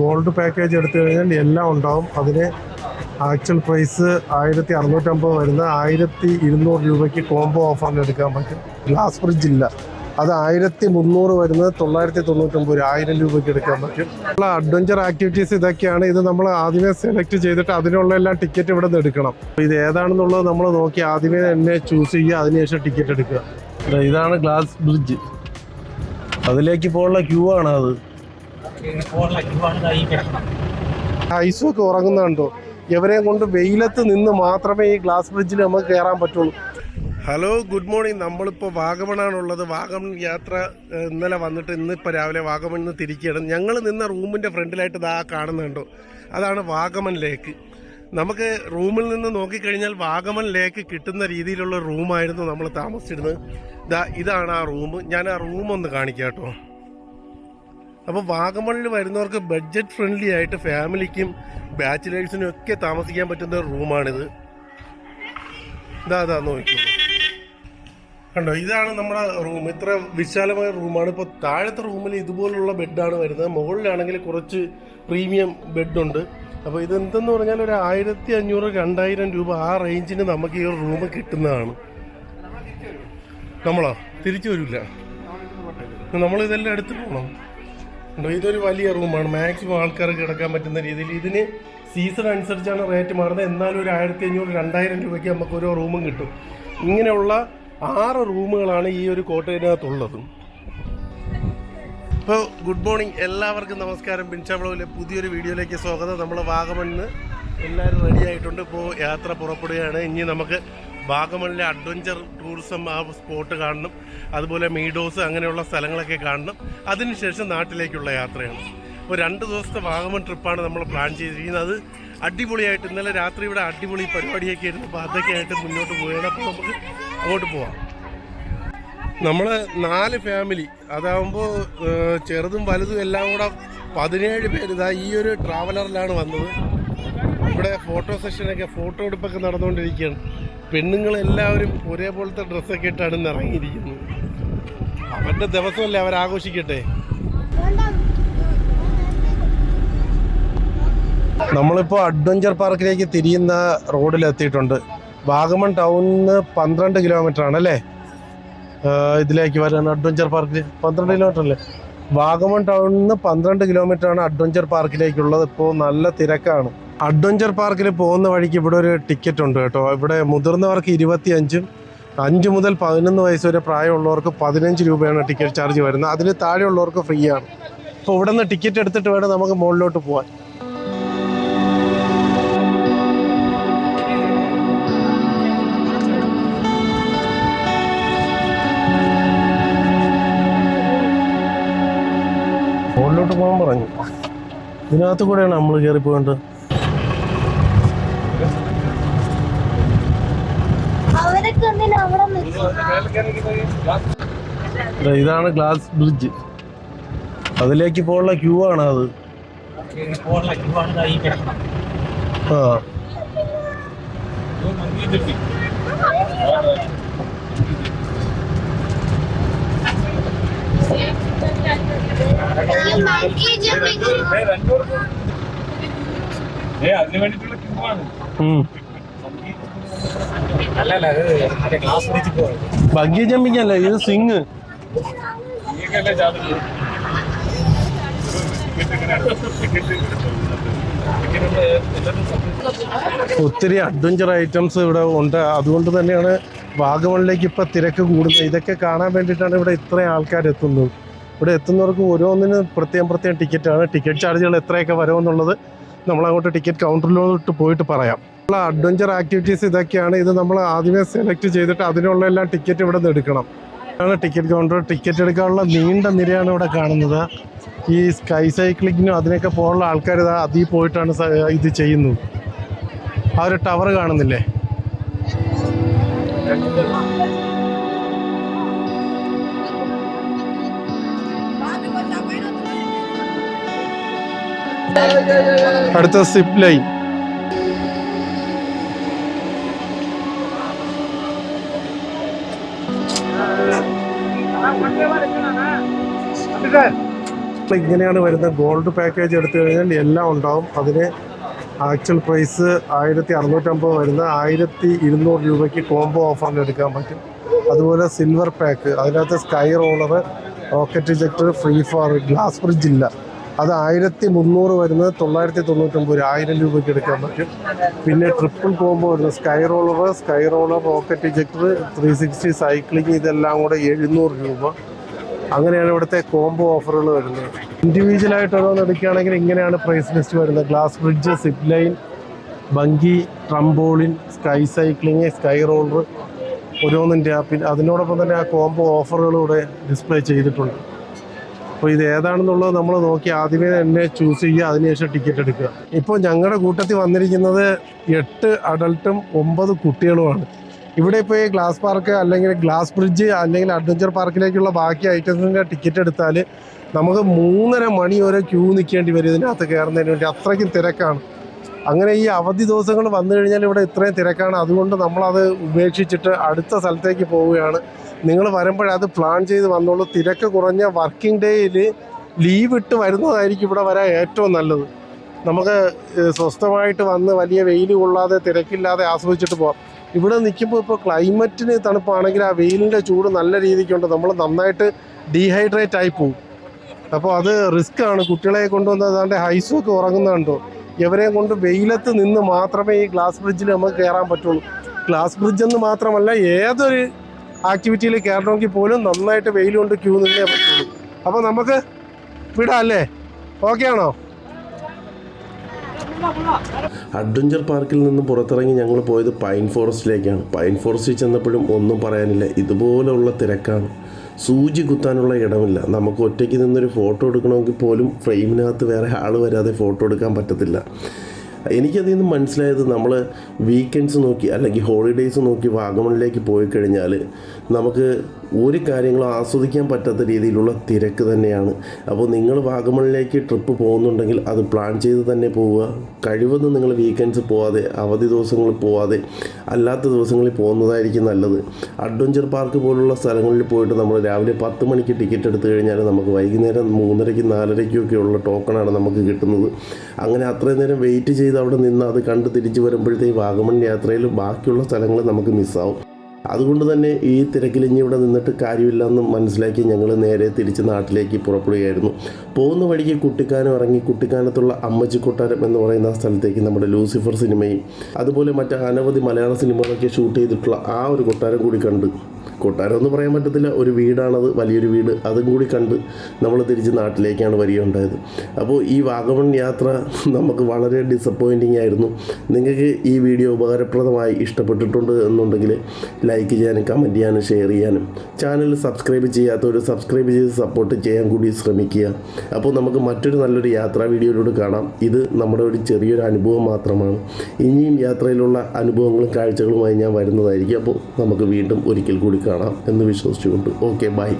Gold package എടുത്തു കഴിഞ്ഞാൽ എല്ലാം ഉണ്ടാവും. അതിന് ആക്ച്വൽ പ്രൈസ് ആയിരത്തി അറുന്നൂറ്റമ്പത് വരുന്ന ആയിരത്തി ഇരുന്നൂറ് രൂപയ്ക്ക് കോംബോ ഓഫറിൽ എടുക്കാൻ പറ്റും. ഗ്ലാസ് ഫ്രിഡ്ജ് ഇല്ല. അത് ആയിരത്തി മുന്നൂറ് വരുന്നത് തൊള്ളായിരത്തി തൊണ്ണൂറ്റൊമ്പത് രൂപ ആയിരം രൂപയ്ക്ക് എടുക്കാൻ പറ്റും. ഉള്ള അഡ്വഞ്ചർ ആക്ടിവിറ്റീസ് ഇതൊക്കെയാണ്. ഇത് നമ്മൾ ആദ്യമേ സെലക്ട് ചെയ്തിട്ട് അതിനുള്ള എല്ലാ ടിക്കറ്റ് ഇവിടെ നിന്ന് എടുക്കണം. ഇത് ഏതാണെന്നുള്ളത് നമ്മൾ നോക്കി ആദ്യമേ തന്നെ ചൂസ് ചെയ്യുക അതിനുശേഷം ടിക്കറ്റ് എടുക്കുക. ഇതാണ് ഗ്ലാസ് ബ്രിഡ്ജ് അതിലേക്ക് പോകാനുള്ള ക്യൂ ആണ് അത് ഐസൊക്കെ ഉറങ്ങുന്നുണ്ടോ എവരെയും കൊണ്ട് വെയിലത്ത് നിന്ന് മാത്രമേ ഈ ഗ്ലാസ് ബ്രിഡ്ജിൽ നമുക്ക് കയറാൻ പറ്റുള്ളൂ. Hello good morning. നമ്മളിപ്പോൾ വാഗമണാണുള്ളത്. വാഗമൺ യാത്ര ഇന്നലെ വന്നിട്ട് ഇന്നിപ്പോൾ രാവിലെ വാഗമണിൽ നിന്ന് തിരിക്കുകയാണ്. ഞങ്ങൾ നിന്ന റൂമിന്റെ ഫ്രണ്ടിലായിട്ട് ഇതാ കാണുന്നുണ്ടോ അതാണ് വാഗമൺ ലേക്ക്. നമുക്ക് റൂമിൽ നിന്ന് നോക്കിക്കഴിഞ്ഞാൽ വാഗമൺ ലേക്ക് കിട്ടുന്ന രീതിയിലുള്ള റൂമായിരുന്നു നമ്മൾ താമസിച്ചിരുന്നത്. ഇതാ ഇതാണ് ആ റൂം. ഞാൻ ആ റൂം ഒന്ന് കാണിക്കാം കേട്ടോ അപ്പോൾ വാഗമണിൽ വരുന്നവർക്ക് ബഡ്ജറ്റ് ഫ്രണ്ട്ലി ആയിട്ട് ഫാമിലിക്കും ബാച്ചിലേഴ്സിനും ഒക്കെ താമസിക്കാൻ പറ്റുന്ന റൂമാണിത് ഇതാ അതാ നോക്കിക്കോളൂ കണ്ടോ ഇതാണ് നമ്മുടെ റൂം ഇത്ര വിശാലമായ റൂമാണ് ഇപ്പോൾ താഴത്തെ റൂമിൽ ഇതുപോലുള്ള ബെഡാണ് വരുന്നത്. മുകളിലാണെങ്കിൽ കുറച്ച് പ്രീമിയം ബെഡുണ്ട് അപ്പോൾ ഇതെന്തെന്ന് പറഞ്ഞാൽ ഒരു ആയിരത്തി അഞ്ഞൂറ് രണ്ടായിരം രൂപ ആ റേഞ്ചിന് നമുക്ക് ഈ ഒരു റൂം കിട്ടുന്നതാണ്. നമ്മളോ? തിരിച്ചു വരില്ല. നമ്മളിതെല്ലാം എടുത്തു പോകണം ഉണ്ടോ? ഇതൊരു വലിയ റൂമാണ്. മാക്സിമം ആൾക്കാർ കിടക്കാൻ പറ്റുന്ന രീതിയിൽ ഇതിന് സീസൺ അനുസരിച്ചാണ് റേറ്റ് മാറുന്നത്. എന്നാലും ഒരു ആയിരത്തി അഞ്ഞൂറ് രണ്ടായിരം രൂപയ്ക്ക് നമുക്ക് ഓരോ റൂമും കിട്ടും. ഇങ്ങനെയുള്ള ആറ് റൂമുകളാണ് ഈ ഒരു കോട്ടയിനകത്തുള്ളത് ഇപ്പോൾ ഗുഡ് മോർണിംഗ് എല്ലാവർക്കും നമസ്കാരം. പിൻചാവളവിലെ പുതിയൊരു വീഡിയോയിലേക്ക് സ്വാഗതം. നമ്മൾ വാഗമണ്ണ് എല്ലാവരും റെഡി ആയിട്ടുണ്ട്. ഇപ്പോൾ യാത്ര പുറപ്പെടുകയാണ്. ഇനി നമുക്ക് വാഗമണിലെ അഡ്വഞ്ചർ ടൂറിസം ആ സ്പോട്ട് കാണണം. അതുപോലെ മീഡോസ് അങ്ങനെയുള്ള സ്ഥലങ്ങളൊക്കെ കാണണം. അതിനുശേഷം നാട്ടിലേക്കുള്ള യാത്രയാണ്. അപ്പോൾ രണ്ട് ദിവസത്തെ വാഗമൺ ട്രിപ്പാണ് നമ്മൾ പ്ലാൻ ചെയ്തിരിക്കുന്നത്. അത് അടിപൊളിയായിട്ട് ഇന്നലെ രാത്രി ഇവിടെ അടിപൊളി പരിപാടിയൊക്കെ ആയിരുന്നു. അപ്പോൾ അതൊക്കെ ആയിട്ട് മുന്നോട്ട് പോവുകയാണ്. അപ്പോൾ നമുക്ക് അങ്ങോട്ട് പോവാം. നമ്മൾ നാല് ഫാമിലി അതാകുമ്പോൾ ചെറുതും വലുതും എല്ലാം കൂടെ പതിനേഴ് പേര് ഇതാ ഈ ഒരു ട്രാവലറിലാണ് വന്നത്. ഇവിടെ ഫോട്ടോ സെഷനൊക്കെ ഫോട്ടോ എടുപ്പൊക്കെ നടന്നുകൊണ്ടിരിക്കുകയാണ്. പെണ്ണുങ്ങളെല്ലാവരും ഒരേപോലത്തെ ഡ്രസ്സൊക്കെ ഇട്ടാണ് ഇറങ്ങിയിരിക്കുന്നത് അവരുടെ ദിവസമല്ലേ അവരാഘോഷിക്കട്ടെ നമ്മളിപ്പോൾ അഡ്വഞ്ചർ പാർക്കിലേക്ക് തിരിയുന്ന റോഡിലെത്തിയിട്ടുണ്ട്. വാഗമൺ ടൗണിന്ന് പന്ത്രണ്ട് കിലോമീറ്റർ ആണല്ലേ ഇതിലേക്ക് വരാൻ അഡ്വഞ്ചർ പാർക്കിൽ പന്ത്രണ്ട് കിലോമീറ്റർ അല്ലേ വാഗമൺ ടൗണിൽ നിന്ന് പന്ത്രണ്ട് കിലോമീറ്റർ ആണ് അഡ്വഞ്ചർ പാർക്കിലേക്കുള്ളത് ഇപ്പോൾ നല്ല തിരക്കാണ്. അഡ്വഞ്ചർ പാർക്കിൽ പോകുന്ന വഴിക്ക് ഇവിടെ ഒരു ടിക്കറ്റ് ഉണ്ട് കേട്ടോ. ഇവിടെ മുതിർന്നവർക്ക് ഇരുപത്തി അഞ്ചും അഞ്ച് മുതൽ പതിനൊന്ന് വയസ്സ് വരെ പ്രായമുള്ളവർക്ക് പതിനഞ്ച് രൂപയാണ് ടിക്കറ്റ് ചാർജ് വരുന്നത്. അതിന് താഴെയുള്ളവർക്ക് ഫ്രീ ആണ്. അപ്പോൾ ഇവിടെ നിന്ന് ടിക്കറ്റ് എടുത്തിട്ട് വേണം നമുക്ക് മുകളിലോട്ട് പോകാൻ മുകളിലോട്ട് പോകാൻ പറഞ്ഞു. ഇതിനകത്ത് കൂടെയാണ് നമ്മൾ കയറി പോകേണ്ടത് ഇതാണ് ഗ്ലാസ് ബ്രിഡ്ജ് അതിലേക്ക് പോകാനുള്ള ക്യൂ ആണ് അത്? ആ. അതിന് വേണ്ടിട്ടുള്ള ക്യൂ ആണ്. ബഗ്ഗി ജമ്പിങ് അല്ല ഇത് സ്വിങ് ഒത്തിരി അഡ്വഞ്ചർ ഐറ്റംസ് ഇവിടെ ഉണ്ട്. അതുകൊണ്ട് തന്നെയാണ് വാഗമണിലേക്ക് ഇപ്പം തിരക്ക് കൂടുന്നത്. ഇതൊക്കെ കാണാൻ വേണ്ടിയിട്ടാണ് ഇവിടെ ഇത്രയും ആൾക്കാർ എത്തുന്നത്. ഇവിടെ എത്തുന്നവർക്ക് ഓരോന്നിനും പ്രത്യേകം പ്രത്യേകം ടിക്കറ്റാണ് ടിക്കറ്റ് ചാർജുകൾ എത്രയൊക്കെ വരുമെന്നുള്ളത് നമ്മളങ്ങോട്ട് ടിക്കറ്റ് കൗണ്ടറിലോട്ട് പോയിട്ട് പറയാം. അഡ്വഞ്ചർ ആക്ടിവിറ്റീസ് ഇതൊക്കെയാണ് ഇത് നമ്മൾ ആദ്യമേ സെലക്ട് ചെയ്തിട്ട് അതിനുള്ള എല്ലാം ടിക്കറ്റ് ഇവിടെ നിന്ന് എടുക്കണം. ആണ് ടിക്കറ്റ് കൗണ്ടർ ടിക്കറ്റ് എടുക്കാനുള്ള നീണ്ട നിരയാണ് ഇവിടെ കാണുന്നത്. ഈ സ്കൈ സൈക്ലിങ്ങിനും അതിനൊക്കെ പോകാനുള്ള ആൾക്കാർ ഇതാ അതിൽ പോയിട്ടാണ് ഇത് ചെയ്യുന്നത് ആ ഒരു ടവർ കാണുന്നില്ലേ? അടുത്ത സിപ്പ് ലൈൻ ഇങ്ങനെയാണ് വരുന്നത് ഗോൾഡ് പാക്കേജ് എടുത്തു കഴിഞ്ഞാൽ എല്ലാം ഉണ്ടാവും. അതിന് ആക്ച്വൽ പ്രൈസ് ആയിരത്തി അറുന്നൂറ്റമ്പത് വരുന്ന ആയിരത്തി ഇരുന്നൂറ് രൂപയ്ക്ക് കോംബോ ഓഫറിൽ എടുക്കാൻ പറ്റും. അതുപോലെ സിൽവർ പാക്ക് അതിനകത്ത് sky roller rocket ejector free fire glass bridge ഇല്ല. അത് ആയിരത്തി മുന്നൂറ് വരുന്നത് തൊള്ളായിരത്തി തൊണ്ണൂറ്റൊമ്പത് ഒരു ആയിരം രൂപയ്ക്ക് എടുക്കാൻ പറ്റും. പിന്നെ ട്രിപ്പിൾ കോംബോ വരുന്നത് sky roller sky roller rocket ejector three sixty cycling ഇതെല്ലാം കൂടെ എഴുന്നൂറ് രൂപ. അങ്ങനെയാണ് ഇവിടുത്തെ കോംബോ ഓഫറുകൾ വരുന്നത്. ഇൻഡിവിജ്വൽ ആയിട്ട് ഓരോന്ന് എടുക്കുകയാണെങ്കിൽ ഇങ്ങനെയാണ് പ്രൈസ് ലിസ്റ്റ് വരുന്നത്. Glass bridge zip line bungee trampoline sky cycling sky roller ഓരോന്നിന്റെ പിന്നെ അതിനോടൊപ്പം തന്നെ ആ കോംബോ ഓഫറുകളൂടെ ഡിസ്പ്ലേ ചെയ്തിട്ടുണ്ട്. അപ്പോൾ ഇത് ഏതാണെന്നുള്ളത് നമ്മൾ നോക്കി ആദ്യമേ തന്നെ ചൂസ് ചെയ്യുക അതിനുശേഷം ടിക്കറ്റ് എടുക്കുക. ഇപ്പോൾ ഞങ്ങളുടെ കൂട്ടത്തിൽ വന്നിരിക്കുന്നത് എട്ട് അഡൾട്ടും ഒമ്പത് കുട്ടികളുമാണ്. ഇവിടെ ഇപ്പോൾ ഈ ഗ്ലാസ് പാർക്ക് അല്ലെങ്കിൽ ഗ്ലാസ് ബ്രിഡ്ജ് അല്ലെങ്കിൽ അഡ്വഞ്ചർ പാർക്കിലേക്കുള്ള ബാക്കി ഐറ്റംസിന്റെ ടിക്കറ്റ് എടുത്താൽ നമുക്ക് മൂന്നര മണി വരെ ക്യൂ നിൽക്കേണ്ടി വരും ഇതിനകത്ത് കയറുന്നതിന് വേണ്ടി. അത്രയ്ക്കും തിരക്കാണ്. അങ്ങനെ ഈ അവധി ദിവസങ്ങൾ വന്നു കഴിഞ്ഞാൽ ഇവിടെ ഇത്രയും തിരക്കാണ്. അതുകൊണ്ട് നമ്മളത് ഉപേക്ഷിച്ചിട്ട് അടുത്ത സ്ഥലത്തേക്ക് പോവുകയാണ്. നിങ്ങൾ വരുമ്പോഴത് പ്ലാൻ ചെയ്ത് വന്നോളൂ. തിരക്ക് കുറഞ്ഞ വർക്കിംഗ് ഡേയിൽ ലീവ് ഇട്ട് വരുന്നതായിരിക്കും ഇവിടെ വരാൻ ഏറ്റവും നല്ലത്. നമുക്ക് സ്വസ്ഥമായിട്ട് വന്ന് വലിയ വെയിൽ കൊള്ളാതെ തിരക്കില്ലാതെ ആസ്വദിച്ചിട്ട് പോകാം ഇവിടെ നിൽക്കുമ്പോൾ ഇപ്പോൾ ക്ലൈമറ്റിന് തണുപ്പാണെങ്കിൽ ആ വെയിലിന്റെ ചൂട് നല്ല രീതിക്കുണ്ട്. നമ്മൾ നന്നായിട്ട് ഡീഹൈഡ്രേറ്റ് ആയി പോകും അപ്പോൾ അത് റിസ്ക് ആണ്. കുട്ടികളെ കൊണ്ടുവന്ന് അതാണ്ട് ഹൈസൊക്കെ ഉറങ്ങുന്നുണ്ടോ ഇവരെയും കൊണ്ട് വെയിലത്ത് നിന്ന് മാത്രമേ ഈ ഗ്ലാസ് ബ്രിഡ്ജിൽ നമുക്ക് കയറാൻ പറ്റുള്ളൂ. ഗ്ലാസ് ബ്രിഡ്ജ് എന്ന് മാത്രമല്ല ഏതൊരു ആക്ടിവിറ്റിയിൽ കയറണമെങ്കിൽ പോലും നന്നായിട്ട് വെയിൽ കൊണ്ട് ക്യൂ നിന്നേ പറ്റുള്ളൂ. അപ്പോൾ നമുക്ക് വിടാം അല്ലേ? ഓക്കെ ആണോ? അഡ്വഞ്ചർ പാർക്കിൽ നിന്ന് പുറത്തിറങ്ങി ഞങ്ങൾ പോയത് പൈൻ ഫോറസ്റ്റിലേക്കാണ് പൈൻ ഫോറസ്റ്റിൽ ചെന്നപ്പോഴും ഒന്നും പറയാനില്ല. ഇതുപോലെയുള്ള തിരക്കാണ്. സൂചി കുത്താനുള്ള ഇടമില്ല. നമുക്ക് ഒറ്റയ്ക്ക് നിന്നൊരു ഫോട്ടോ എടുക്കണമെങ്കിൽ പോലും ഫ്രെയിമിനകത്ത് വേറെ ആൾ വരാതെ ഫോട്ടോ എടുക്കാൻ പറ്റത്തില്ല. എനിക്കതിൽ നിന്ന് മനസ്സിലായത് നമ്മൾ വീക്കെൻഡ്സ് നോക്കി അല്ലെങ്കിൽ ഹോളിഡേയ്സ് നോക്കി വാഗമണിലേക്ക് പോയി കഴിഞ്ഞാൽ നമുക്ക് ഒരു കാര്യങ്ങളും ആസ്വദിക്കാൻ പറ്റാത്ത രീതിയിലുള്ള തിരക്ക് തന്നെയാണ്. അപ്പോൾ നിങ്ങൾ വാഗമണിലേക്ക് ട്രിപ്പ് പോകുന്നുണ്ടെങ്കിൽ അത് പ്ലാൻ ചെയ്ത് തന്നെ പോവുക. കഴിവതും നിങ്ങൾ വീക്കെൻഡ്സ് പോവാതെ അവധി ദിവസങ്ങളിൽ പോവാതെ അല്ലാത്ത ദിവസങ്ങളിൽ പോകുന്നതായിരിക്കും നല്ലത്. അഡ്വഞ്ചർ പാർക്ക് പോലുള്ള സ്ഥലങ്ങളിൽ പോയിട്ട് നമ്മൾ രാവിലെ പത്ത് മണിക്ക് ടിക്കറ്റ് എടുത്തു കഴിഞ്ഞാൽ നമുക്ക് വൈകുന്നേരം മൂന്നരയ്ക്കും നാലരയ്ക്കും ഒക്കെ ഉള്ള ടോക്കണാണ് നമുക്ക് കിട്ടുന്നത്. അങ്ങനെ അത്രയും നേരം വെയിറ്റ് ചെയ്ത് അവിടെ നിന്ന് അത് കണ്ട് തിരിച്ചു വരുമ്പോഴത്തേ വാഗമൺ യാത്രയിൽ ബാക്കിയുള്ള സ്ഥലങ്ങൾ നമുക്ക് മിസ്സാവും. അതുകൊണ്ട് തന്നെ ഈ തിരക്കിൽ ഇവിടെ നിന്നിട്ട് കാര്യമില്ല എന്ന് മനസ്സിലാക്കി ഞങ്ങൾ നേരെ തിരിച്ച് നാട്ടിലേക്ക് പുറപ്പെടുകയായിരുന്നു. പോകുന്ന വഴിക്ക് കുട്ടിക്കാനം ഇറങ്ങി കുട്ടിക്കാനത്തുള്ള അമ്മച്ചി കൊട്ടാരം എന്ന് പറയുന്ന സ്ഥലത്തേക്ക് നമ്മുടെ ലൂസിഫർ സിനിമയും അതുപോലെ മറ്റ് അനവധി മലയാള സിനിമകളൊക്കെ ഷൂട്ട് ചെയ്തിട്ടുള്ള ആ ഒരു കൊട്ടാരം കൂടി കണ്ട് കൊട്ടാരം പറയാൻ പറ്റത്തില്ല. ഒരു വീടാണത് വലിയൊരു വീട്. അതും കൂടി കണ്ട് നമ്മൾ തിരിച്ച് നാട്ടിലേക്കാണ് വരികയുണ്ടായത് അപ്പോൾ ഈ വാഗമൺ യാത്ര നമുക്ക് വളരെ ഡിസപ്പോയിന്റിംഗ് ആയിരുന്നു. നിങ്ങൾക്ക് ഈ വീഡിയോ ഉപകാരപ്രദമായി ഇഷ്ടപ്പെട്ടിട്ടുണ്ട് എന്നുണ്ടെങ്കിൽ ലൈക്ക് ചെയ്യാനും കമന്റ് ചെയ്യാനും ഷെയർ ചെയ്യാനും. ചാനൽ സബ്സ്ക്രൈബ് ചെയ്യാത്തവർ സബ്സ്ക്രൈബ് ചെയ്ത് സപ്പോർട്ട് ചെയ്യാൻ കൂടി ശ്രമിക്കുക. അപ്പോൾ നമുക്ക് മറ്റൊരു നല്ലൊരു യാത്രാ വീഡിയോയിലൂടെ കാണാം. ഇത് നമ്മുടെ ഒരു ചെറിയൊരു അനുഭവം മാത്രമാണ്. ഇനിയും യാത്രയിലുള്ള അനുഭവങ്ങളും കാഴ്ചകളുമായി ഞാൻ വരുന്നതായിരിക്കും. അപ്പോൾ നമുക്ക് വീണ്ടും ഒരിക്കൽ കൂടി കാണാം എന്ന് വിശ്വസിച്ചുകൊണ്ട് ഓക്കെ ബൈ.